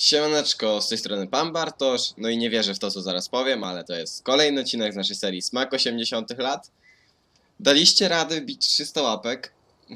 Siemaneczko, z tej strony Pan Bartosz, no i nie wierzę w to, co zaraz powiem, ale to jest kolejny odcinek z naszej serii Smak 80 lat. Daliście radę bić 300 łapek,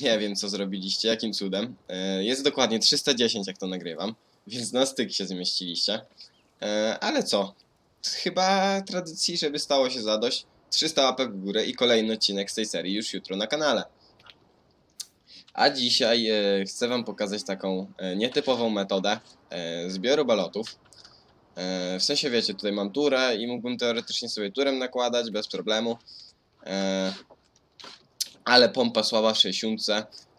nie wiem co zrobiliście, jakim cudem. E, Jest dokładnie 310 jak to nagrywam, więc na styk się zmieściliście. E, Ale co, chyba tradycji, żeby stało się zadość, 300 łapek w górę i kolejny odcinek z tej serii już jutro na kanale. A dzisiaj e, chcę Wam pokazać taką e, nietypową metodę e, zbioru balotów. E, w sensie wiecie, tutaj mam turę i mógłbym teoretycznie sobie turem nakładać bez problemu. E, ale pompa słaba w 60.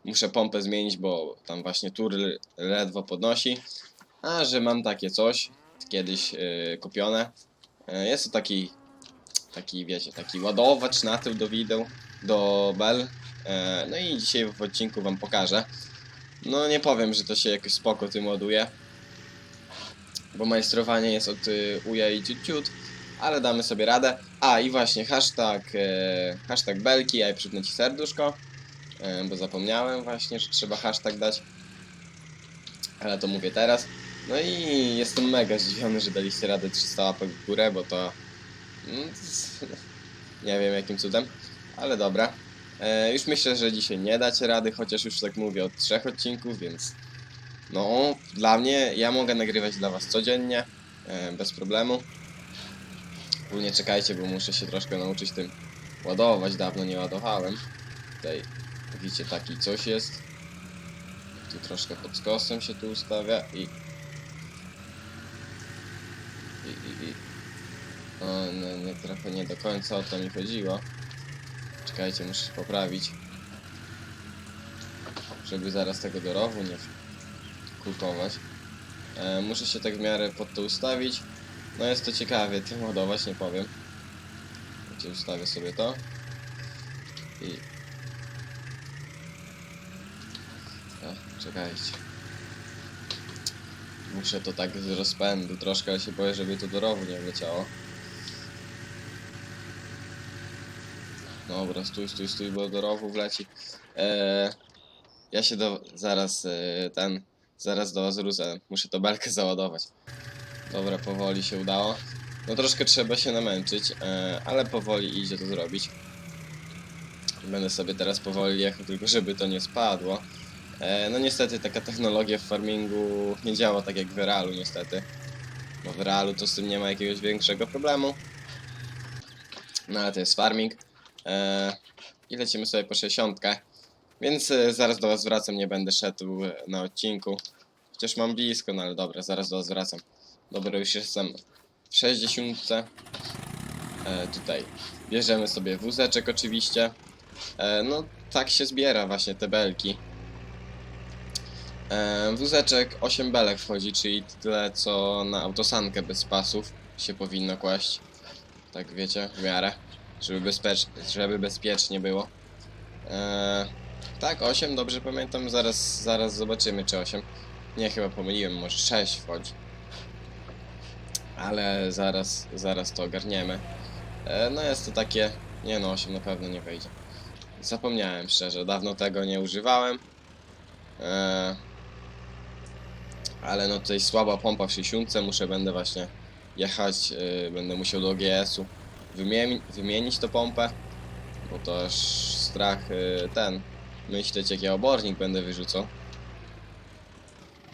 Muszę pompę zmienić, bo tam właśnie tur ledwo podnosi. A że mam takie coś, kiedyś e, kupione. E, jest to taki, taki wiecie, taki ładowacz na tył do wideł, do bel. E, no i dzisiaj w odcinku wam pokażę. No nie powiem, że to się jakoś spoko tym ładuje. Bo majstrowanie jest od y, uja i ciut, ciut ale damy sobie radę. A i właśnie hashtag, e, hashtag belki, a ja przypnę ci serduszko, e, bo zapomniałem właśnie, że trzeba hashtag dać. Ale to mówię teraz. No i jestem mega zdziwiony, że daliście radę 300 łapek w górę, bo to... mm, Nie wiem jakim cudem, ale dobra. E, już myślę, że dzisiaj nie dacie rady, chociaż już tak mówię od trzech odcinków, więc no, dla mnie, ja mogę nagrywać dla was codziennie, e, bez problemu. Ogólnie czekajcie, bo muszę się troszkę nauczyć tym ładować, dawno nie ładowałem. Tutaj widzicie taki coś jest. Tu troszkę pod skosem się tu ustawia i... I, i, i. O, nie, nie, trochę nie do końca o to mi chodziło. Czekajcie, muszę się poprawić. Żeby zaraz tego do rowu nie kulkować. E, muszę się tak w miarę pod to ustawić. No jest to ciekawie, tym ładować nie powiem. Gdzie ustawię sobie to. I... A, czekajcie. Muszę to tak z rozpędu troszkę, się boję, żeby to do rowu nie wleciało. Dobra, stój, stój, stój, bo do rowu wleci. Eee, ja się do... zaraz e, ten... Zaraz do was wrócę. Muszę to belkę załadować. Dobra, powoli się udało. No troszkę trzeba się namęczyć, e, ale powoli idzie to zrobić. Będę sobie teraz powoli jechał, tylko żeby to nie spadło. E, no niestety taka technologia w farmingu nie działa tak jak w realu niestety. Bo w realu to z tym nie ma jakiegoś większego problemu. No ale to jest farming. E, I lecimy sobie po 60. Więc e, zaraz do was wracam, nie będę szedł na odcinku. Chociaż mam blisko, no ale dobra, zaraz do was wracam. Dobra, już jestem w 60. E, tutaj bierzemy sobie wózeczek oczywiście. E, no tak się zbiera właśnie te belki. E, wózeczek 8 belek wchodzi, czyli tyle co na autosankę bez pasów się powinno kłaść. Tak wiecie, w miarę. Żeby, bezpiecz żeby bezpiecznie było. E, tak, 8, dobrze pamiętam. Zaraz, zaraz zobaczymy czy 8. Nie, chyba pomyliłem, może 6 wchodzi. Ale zaraz, zaraz to ogarniemy. E, no jest to takie... Nie no, 8 na pewno nie wejdzie. Zapomniałem szczerze, dawno tego nie używałem. E, ale no tutaj słaba pompa w 60, muszę będę właśnie jechać, e, będę musiał do OGS-u wymieni wymienić tą pompę, bo to aż strach e, ten, myśleć jak ja obornik będę wyrzucał.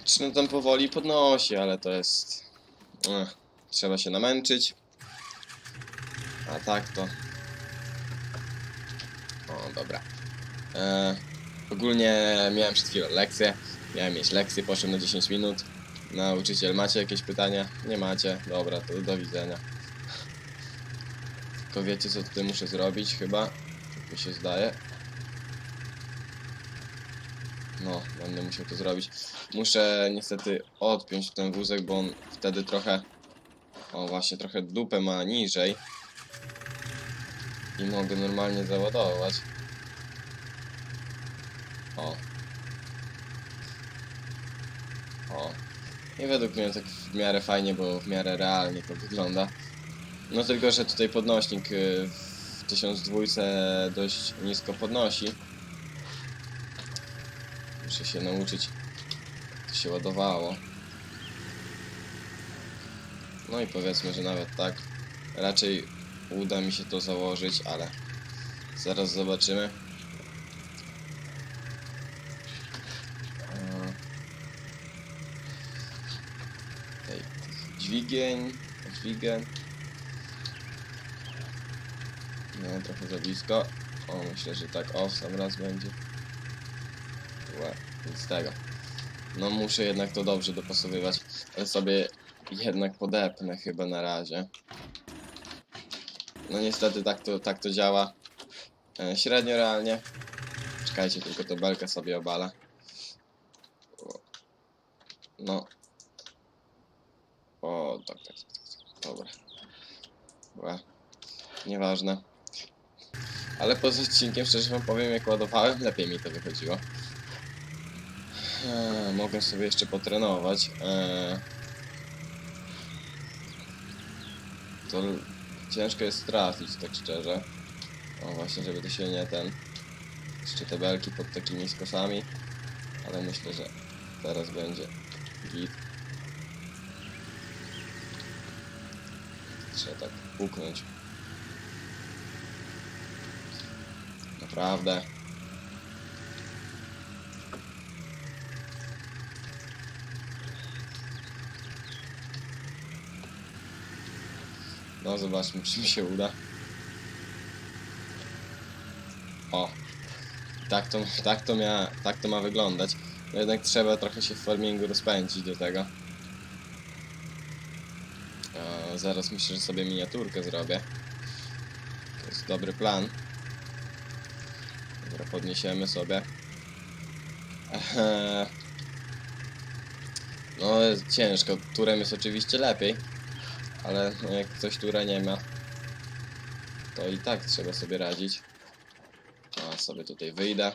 Czy no tam powoli podnosi, ale to jest... Ech, trzeba się namęczyć. A tak to... O, dobra. E, ogólnie miałem przed chwilą lekcję. Miałem mieć lekcję, poszedłem na 10 minut. Nauczyciel, macie jakieś pytania? Nie macie? Dobra, to do widzenia. Tylko wiecie co tutaj muszę zrobić chyba? Tak mi się zdaje. No, będę musiał to zrobić. Muszę niestety odpiąć ten wózek, bo on wtedy trochę... O, właśnie, trochę dupę ma niżej. I mogę normalnie załadować. O. O. I według mnie tak w miarę fajnie, bo w miarę realnie to wygląda. No tylko, że tutaj podnośnik y, w 1002 dość nisko podnosi. Muszę się nauczyć, to się ładowało. No i powiedzmy, że nawet tak. Raczej uda mi się to założyć, ale zaraz zobaczymy. Dźwigień, dźwigień. No, trochę za blisko. O, myślę, że tak, o, sam raz będzie. Łe, nic tego. No, muszę jednak to dobrze dopasowywać, ale sobie jednak podepnę chyba na razie. No niestety tak to, tak to działa. E, średnio realnie. Czekajcie, tylko to belkę sobie obala. No. O, tak, tak, tak, tak. Dobra. Dobra. Nieważne. Ale poza odcinkiem, szczerze wam powiem, jak ładowałem, lepiej mi to wychodziło. Eee, mogę sobie jeszcze potrenować. Eee, to ciężko jest trafić, tak szczerze. O, właśnie, żeby to się nie ten... Jeszcze te belki pod takimi skosami. Ale myślę, że teraz będzie git. Trzeba tak puknąć. Naprawdę. No zobaczmy, czy mi się uda. O. Tak to, tak to, mia, tak to ma wyglądać. No jednak trzeba trochę się w farmingu rozpędzić do tego. E, zaraz myślę, że sobie miniaturkę zrobię. To jest dobry plan. Podniesiemy sobie. No, ciężko. Turem jest oczywiście lepiej. Ale jak ktoś tura nie ma, to i tak trzeba sobie radzić. A sobie tutaj wyjdę.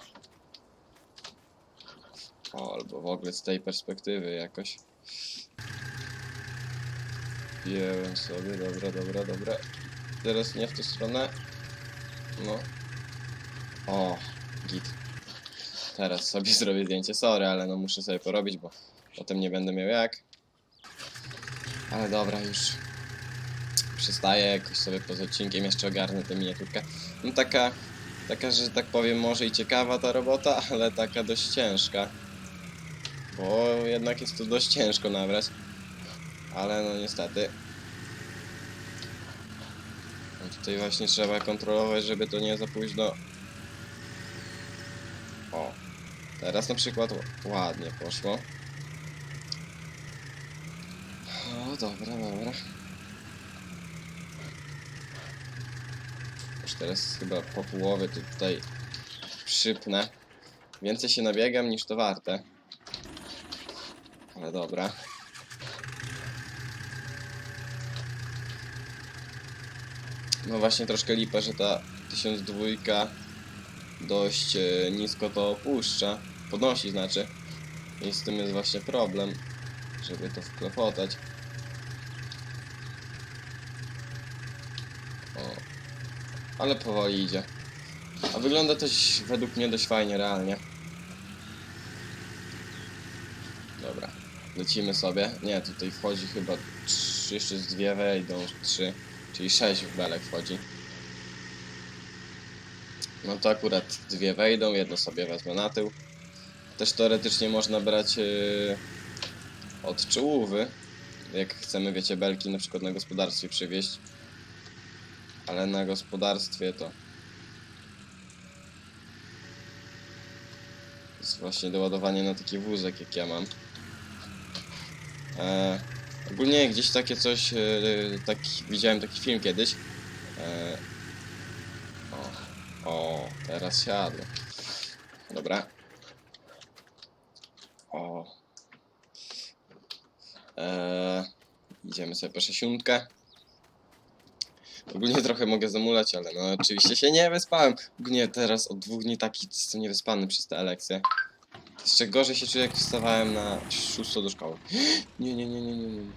O, albo w ogóle z tej perspektywy jakoś. Wziąłem sobie, dobra, dobra, dobra. Teraz nie w tę stronę. No. O, git. Teraz sobie zrobię zdjęcie, sorry, ale no muszę sobie porobić, bo potem nie będę miał jak. Ale dobra, już przestaję jakoś sobie poza odcinkiem jeszcze ogarnę tę miniaturkę. No taka, taka, że tak powiem, może i ciekawa ta robota, ale taka dość ciężka. Bo jednak jest to dość ciężko nabrać. Ale no niestety. No tutaj właśnie trzeba kontrolować, żeby to nie za późno. O, teraz na przykład ładnie poszło. O, dobra, dobra. Już teraz chyba po połowie tutaj przypnę. Więcej się nabiegam niż to warte. Ale dobra. No właśnie troszkę lipa, że ta 1002 dość e, nisko to opuszcza. Podnosi znaczy. I z tym jest właśnie problem, żeby to wklepotać. O. Ale powoli idzie. A wygląda to według mnie dość fajnie, realnie. Dobra, lecimy sobie. Nie, tutaj wchodzi chyba trzy, jeszcze z dwie wejdą, trzy, czyli sześć belek wchodzi. No to akurat dwie wejdą, jedno sobie wezmę na tył. Też teoretycznie można brać yy, od czołówy, jak chcemy, wiecie, belki na przykład na gospodarstwie przywieźć. Ale na gospodarstwie to jest właśnie doładowanie na taki wózek, jak ja mam. E, ogólnie gdzieś takie coś, e, taki, widziałem taki film kiedyś. E, o, o, teraz siadło. Dobra. O. E, idziemy sobie po szesiątkę. Ogólnie trochę mogę zamulać, ale no oczywiście się nie wyspałem. Ogólnie teraz od dwóch dni taki jestem niewyspany przez te elekcje. Jeszcze gorzej się czuję, jak wstawałem na szóstą do szkoły. Nie, nie, nie, nie, nie, nie.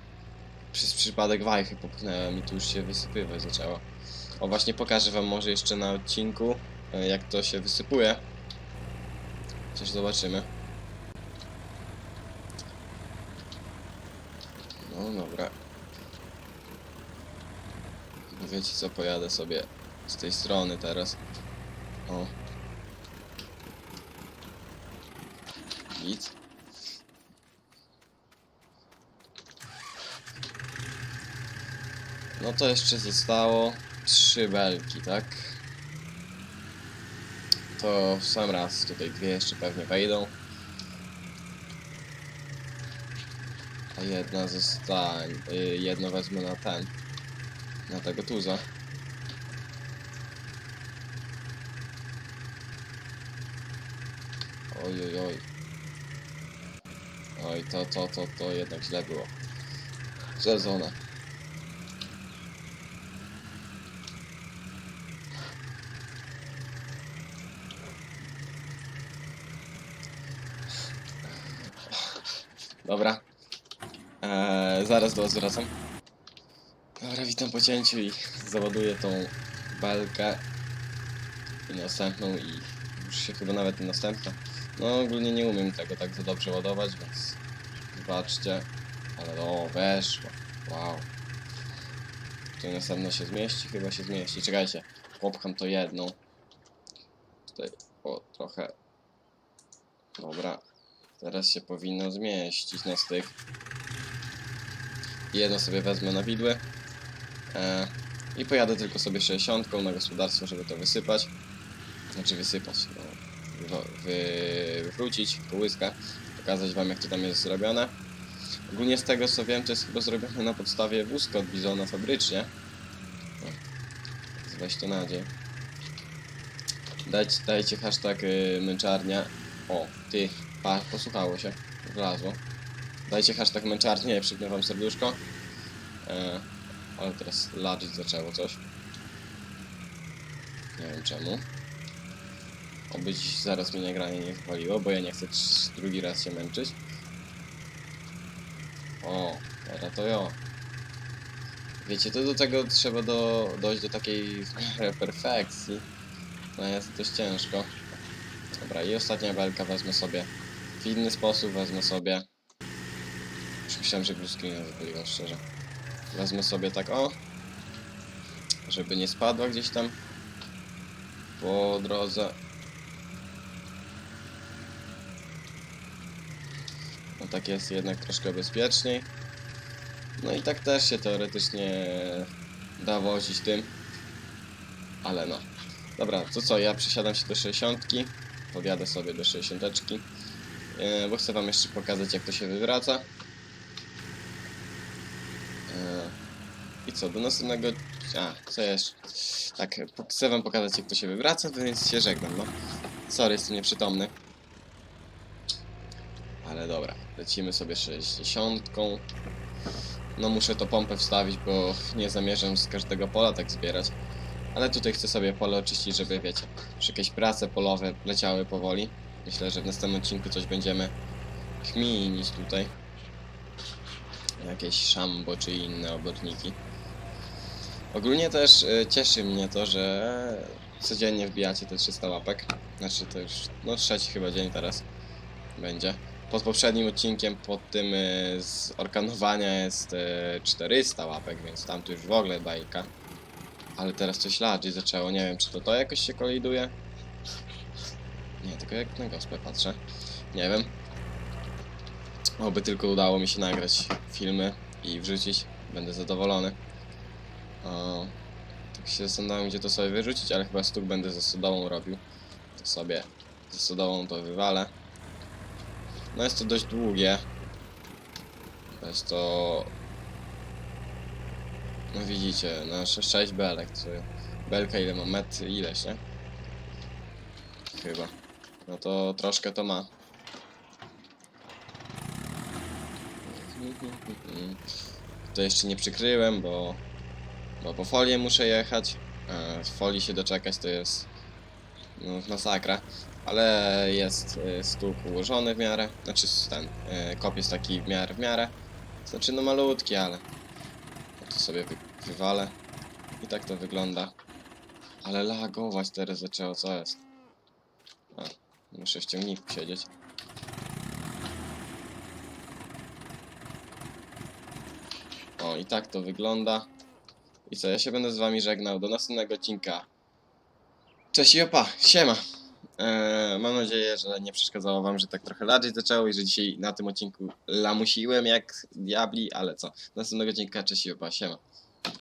Przez przypadek wajchy popchnąłem i tu już się wysypywać zaczęło. O, właśnie pokażę wam może jeszcze na odcinku, e, jak to się wysypuje. Chociaż zobaczymy. No dobra. Wiecie co, pojadę sobie z tej strony teraz. O. Git. No to jeszcze zostało trzy belki, tak? To w sam raz tutaj dwie jeszcze pewnie wejdą. A jedna zostanie. y, Jedno wezmę na ten. Na tego tuza. Oj, oj, oj. Oj, to, to, to, to jednak źle było. Sezona. Dobra. Eee, zaraz do was wracam. Dobra, witam po cięciu i załaduję tą belkę i następną i już się chyba nawet następna. No ogólnie nie umiem tego tak za dobrze ładować, więc wybaczcie. Ale o, weszło. Wow. Tutaj następna się zmieści? Chyba się zmieści. Czekajcie, popcham to jedną. Tutaj, o, trochę. Dobra. Teraz się powinno zmieścić na styk. Jedno sobie wezmę na widły. E, I pojadę tylko sobie 60 na gospodarstwo, żeby to wysypać. Znaczy wysypać, no, wy, wywrócić, połyska, pokazać wam jak to tam jest zrobione. Ogólnie z tego co wiem, to jest chyba zrobione na podstawie wózka od Bizona fabrycznie. O, więc weź to nadzieję. Dajcie, dajcie hashtag y, męczarnia. O, ty, pa, posłuchało się, wlazło. Dajcie hashtag męczarnia i przypnę wam serduszko. E, ale teraz ladzić zaczęło coś. Nie wiem czemu. Obyć zaraz mnie nagranie nie chwaliło, bo ja nie chcę drugi raz się męczyć. O, teraz to jo. Wiecie, to do tego trzeba do, dojść do takiej perfekcji. No jest dość ciężko. Dobra, i ostatnia belka wezmę sobie w inny sposób, wezmę sobie... Myślałem, że screena zapaliłem, szczerze. Wezmę sobie tak o. Żeby nie spadła gdzieś tam po drodze. No tak jest jednak troszkę bezpieczniej. No i tak też się teoretycznie da wozić tym. Ale no. Dobra, to co, ja przesiadam się do 60. Podjadę sobie do 60. Yy, bo chcę wam jeszcze pokazać jak to się wywraca. Yy, Co, do następnego... A, co jeszcze? Tak, chcę wam pokazać jak to się wywraca, więc się żegnam, no. Sorry, jestem nieprzytomny. Ale dobra, lecimy sobie 60. No muszę to pompę wstawić, bo nie zamierzam z każdego pola tak zbierać. Ale tutaj chcę sobie pole oczyścić, żeby wiecie, już jakieś prace polowe leciały powoli. Myślę, że w następnym odcinku coś będziemy kminić tutaj. Jakieś szambo czy inne oborniki. Ogólnie też y, cieszy mnie to, że codziennie wbijacie te 300 łapek. Znaczy to już, no trzeci chyba dzień teraz będzie. Pod poprzednim odcinkiem, pod tym y, z orkanowania jest y, 400 łapek, więc tam to już w ogóle bajka. Ale teraz coś ladzi zaczęło, nie wiem czy to to jakoś się koliduje. Nie, tylko jak na gospę patrzę. Nie wiem. Oby tylko udało mi się nagrać filmy i wrzucić. Będę zadowolony. O, tak się zastanawiam, gdzie to sobie wyrzucić, ale chyba stuk będę ze stodołą robił. To sobie ze stodołą to wywalę. No jest to dość długie. Jest to... No widzicie, nasze 6 belek. Co... Belka ile ma? Metr ileś, nie? Chyba. No to troszkę to ma. To jeszcze nie przykryłem, bo, bo po folię muszę jechać. A z folii się doczekać to jest no, masakra. Ale jest y, stół ułożony w miarę. Znaczy ten y, kop jest taki w miarę w miarę. Znaczy no malutki, ale to sobie wy, wywalę. I tak to wygląda. Ale lagować teraz zaczęło, co jest? A, muszę w ciągniku siedzieć. O, i tak to wygląda. I co, ja się będę z wami żegnał. Do następnego odcinka. Cześć i opa, siema. Eee, mam nadzieję, że nie przeszkadzało wam, że tak trochę ladzić zaczęło i że dzisiaj na tym odcinku lamusiłem jak diabli, ale co. Do następnego odcinka, cześć i opa, siema.